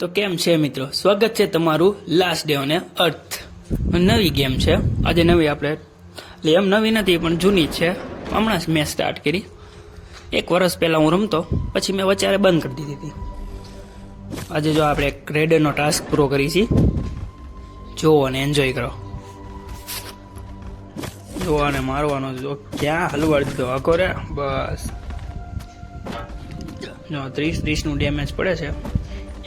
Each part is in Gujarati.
તો કેમ છે મિત્રો? સ્વાગત છે તમારું લાસ્ટ ડે અને અર્થ નવી ગેમ છે. આજે નવી આપણે, એટલે એમ નવી નથી, પણ જૂની છે. હમણાં જ મેં સ્ટાર્ટ કરી. એક વર્ષ પહેલાં હું રમતો, પછી મેં વચારે બંધ કરી દીધી હતી. આજે જો આપણે એક રેડરનો ટાસ્ક પૂરો કરી છીએ. જોવો અને એન્જોય કરો. જોવાને મારવાનો જો ક્યાં હલવાડ દીધો આખો રે બસ. જો ત્રીસ ત્રીસનું ડેમેજ પડે છે.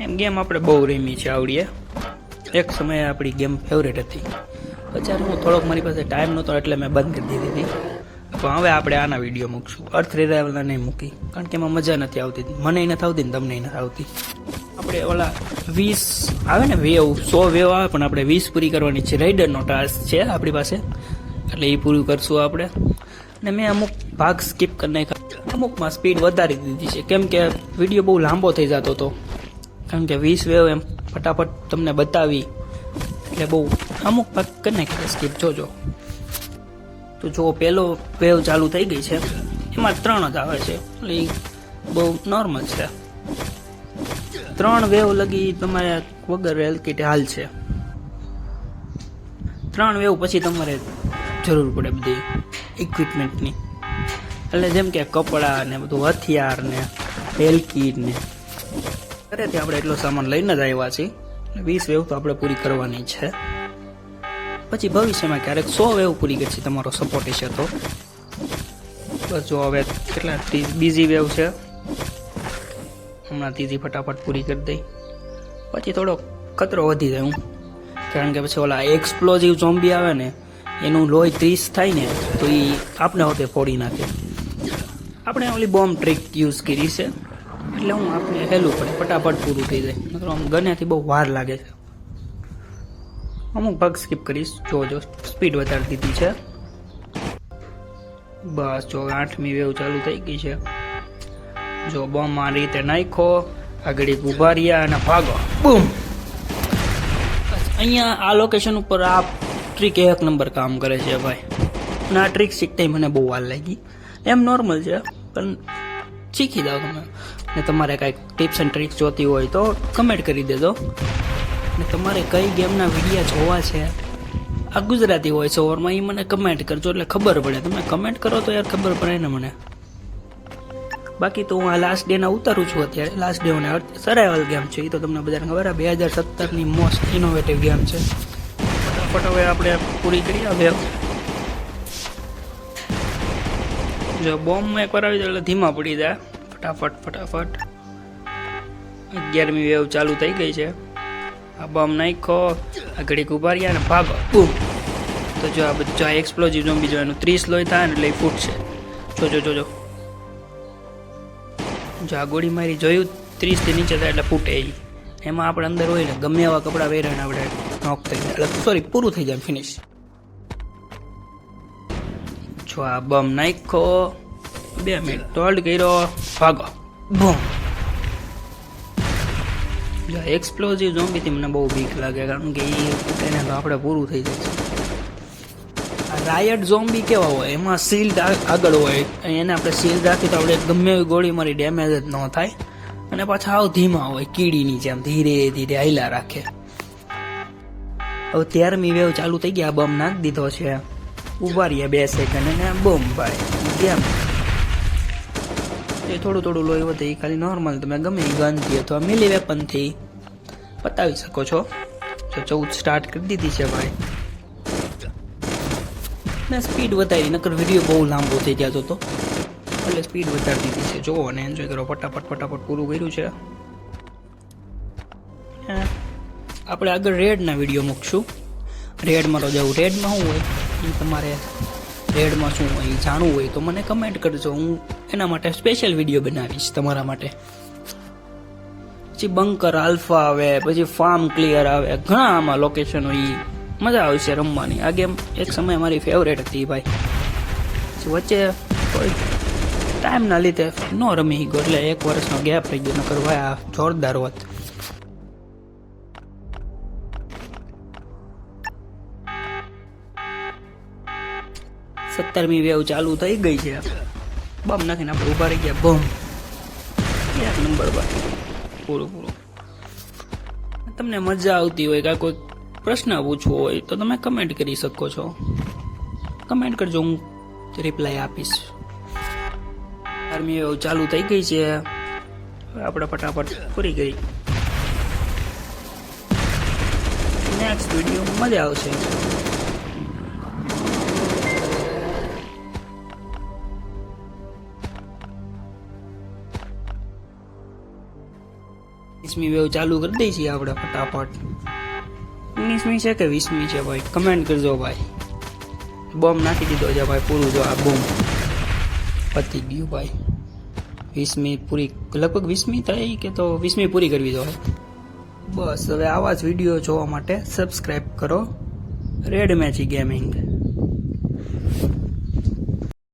એમ ગેમ આપણે બહુ રમી છે આવડીએ. એક સમયે આપણી ગેમ ફેવરેટ હતી. અત્યારે હું થોડોક મારી પાસે ટાઈમ નહોતો એટલે મેં બંધ કરી દીધી હતી. પણ હવે આપણે આના વીડિયો મૂકશું. અર્થ રિરાઇવલના નહીં મૂકી. કારણ કે એમાં મજા નથી આવતી. મને નથી આવતી ને તમને નથી આવતી. આપણે ઓલા વીસ આવે ને વેવ, સો વેવ આવે પણ આપણે વીસ પૂરી કરવાની છે. રાઇડરનો ટાસ્ક છે આપણી પાસે. એટલે એ પૂરું કરશું આપણે. અને મેં અમુક ભાગ સ્કીપ કરી નાખ્યા. અમુકમાં સ્પીડ વધારી દીધી છે. કેમ કે વીડિયો બહુ લાંબો થઈ જતો હતો. કારણ કે વીસ વેવ એમ ફટાફટ તમને બતાવી. એટલે બહુ અમુક ભાગ કરી, સ્કીપ. જોજો તો જો પહેલો વેવ ચાલુ થઈ ગઈ છે. એમાં ત્રણ જ આવે છે. એટલે બહુ નોર્મલ છે. ત્રણ વેવ લગી તમારે વગર હેલ્થ કીટ હાલ છે. ત્રણ વેવ પછી તમારે જરૂર પડે બધી ઇક્વિપમેન્ટની એટલે જેમ કે કપડાં ને બધું, હથિયાર ને હેલ્થ કીટ ને. ઘરેથી આપણે એટલો સામાન લઈને જ આવ્યા છીએ. વીસ વેવ તો આપણે પૂરી કરવાની છે. પછી ભવિષ્યમાં ક્યારેક સો વેવ પૂરી કરશે તમારો સપોર્ટ છે તો. બસ જો હવે કેટલા બીજી વેવ છે. હમણાં ત્રીજી ફટાફટ પૂરી કરી દઈ. પછી થોડો ખતરો વધી જાય હું. કારણ કે પછી ઓલા એક્સપ્લોઝિવ ઝોમ્બી આવે ને, એનું લોહી ત્રીસ થાય ને, તો એ આપણે હોતે ફોડી નાખે. આપણે ઓલી બોમ્બ ટ્રીક યુઝ કરી છે. એટલે હું આપણે હેલું પડે ફટાફટ પૂરું થઈ જાય. નકર આમ ગનેથી બહુ વાર લાગે છે. અમુક ભાગ સ્કીપ કરીશ. જો જો સ્પીડ વધારી દીધી છે. બસ, જો, આઠમી વેવ ચાલુ થઈ ગઈ છે. જો બોમ્બ આ રીતે નાખો આગળ ઊભા રહ્યા અને ભાગો. બૂમ! અહીંયા આ લોકેશન ઉપર આ ટ્રીક એક નંબર કામ કરે છે ભાઈ. અને આ ટ્રીક શીખતા મને બહુ વાર લાગી. એમ નોર્મલ છે, પણ શીખી જાઓ તમે. ને તમારે કાંઈક ટિપ્સ એન્ડ ટ્રિક્સ જોતી હોય તો કમેન્ટ કરી દેજો. ને તમારે કઈ ગેમના વિડીયા જોવા છે, આ ગુજરાતી હોય છે ઓવરમાં એ મને કમેન્ટ કરજો એટલે ખબર પડે. તમે કમેન્ટ કરો તો યાર ખબર પડે ને મને. બાકી તો હું આ લાસ્ટ ડેના ઉતારું છું અત્યારે. લાસ્ટ ડે અને સરાયવલ ગેમ છે. એ તો તમને બધાને ખબર બે હજાર સત્તરની મોસ્ટ ઇનોવેટિવ ગેમ છે. ફટાફટ હવે આપણે પૂરી કરી હવે જો બોમ્બમાં એકવાર આવી જાય એટલે ધીમા પડી જાય. ફટાફટ ફટાફટ. અગિયારમી વેવ ચાલુ થઈ ગઈ છે. આ બોમ્બ નાખો આ ઘડીક ઊભા રહ્યા ને ભાગો. બૂમ. તો જો આ બધું આ એક્સપ્લોઝિવ ઝોમ્બી જો એનું ત્રીસ લોહી થાય ને એટલે એ ફૂટશે. જોજો જોજો જો આ ગોળી મારી જોયું ત્રીસથી નીચે થાય એટલે ફૂટે એમાં આપણે અંદર હોય ને ગમે એવા કપડાં પહેરે આપણે નોક થઈ જાય. સોરી પૂરું થઈ જાય ફિનિશ જો આ બમ નાખો બે મિનિટ હોલ્ડ કર્યો. ભાગો. બમ. એક્સપ્લોઝિવ ઝોમ્બીથી મને બહુ બીક લાગે કારણ કે એ એને તો આપણે પૂરું થઈ જાય રાયટ ઝોમ્બી કેવા હોય? એમાં શિલ્ડ આગળ હોય. એને આપણે શિલ્ડ રાખી તો આપણે ગમે એવી ગોળી મારી ડેમેજ જ ન થાય. અને પાછા આવ ધીમા હોય કીડીની જેમ ધીરે ધીરે હાઈલા રાખે. હવે ત્યારમી વેવ ચાલુ થઈ ગયા બમ નાખી દીધો છે. ઊભા રહ્યા બે સેકન્ડ અને બમ ભાઈ કેમ? એ થોડું થોડું લોહી વધે એ ખાલી નોર્મલ તમે ગમે એ ગનથી અથવા મિલી વેપનથી પતાવી શકો છો. તો ચૌદ સ્ટાર્ટ કરી દીધી છે ભાઈ. મેં સ્પીડ વધારી, નકર વીડિયો બહુ લાંબો થઈ જતો હતો એટલે સ્પીડ વધારી દીધી છે. જોવો અને એન્જોય કરો. ફટાફટ ફટાફટ પૂરું કર્યું છે. આપણે આગળ રેડના વીડિયો મૂકશું. રેડમાં તો જવું. રેડમાં શું હોય? એ તમારે રેડમાં શું હોય, જાણવું હોય તો મને કમેન્ટ કરજો. હું એના માટે સ્પેશિયલ વીડિયો બનાવીશ તમારા માટે. પછી બંકર આલ્ફા આવે, પછી ફાર્મ ક્લિયર આવે. ઘણા આમાં લોકેશનો એ મજા આવશે રમવાની. આ ગેમ એક સમય મારી ફેવરેટ હતી ભાઈ. વચ્ચે કોઈ ટાઈમના લીધે ન રમી ગયો, એટલે એક વર્ષનો ગેપ રહી ગયો, નકર ભાઈ આ જોરદાર હોત. સત્તરમી વેવ ચાલુ થઈ ગઈ છે. બમ નાખીને આપણે ઊભા રહી ગયા. બમ. એક નંબર બાકી પૂરું પૂરું. તમને મજા આવતી હોય કે કોઈ પ્રશ્ન પૂછવો હોય, તો તમે કમેન્ટ કરી શકો છો. કમેન્ટ કરજો, હું રિપ્લાય આપીશ. આર્મી વેવ ચાલુ થઈ ગઈ છે. આપણે ફટાફટ પૂરી ગઈ નેક્સ્ટ વીડિયો મજા આવશે. વીસમી વેવ ચાલુ કરી દઈ છીએ આપણે ફટાફટ. ઓગણીસમી છે કે વીસમી છે ભાઈ? કમેન્ટ કરજો ભાઈ. બોમ્બ નાખી દીધો છે ભાઈ, પૂરું જો આ બોમ્બ પતી ગયું ભાઈ. વીસમી પૂરી, લગભગ વીસમી થઈ કે તો વીસમી પૂરી કરવી જોઈએ? બસ, હવે આવા જ વીડિયો જોવા માટે સબસ્ક્રાઈબ કરો. Red મેચી gaming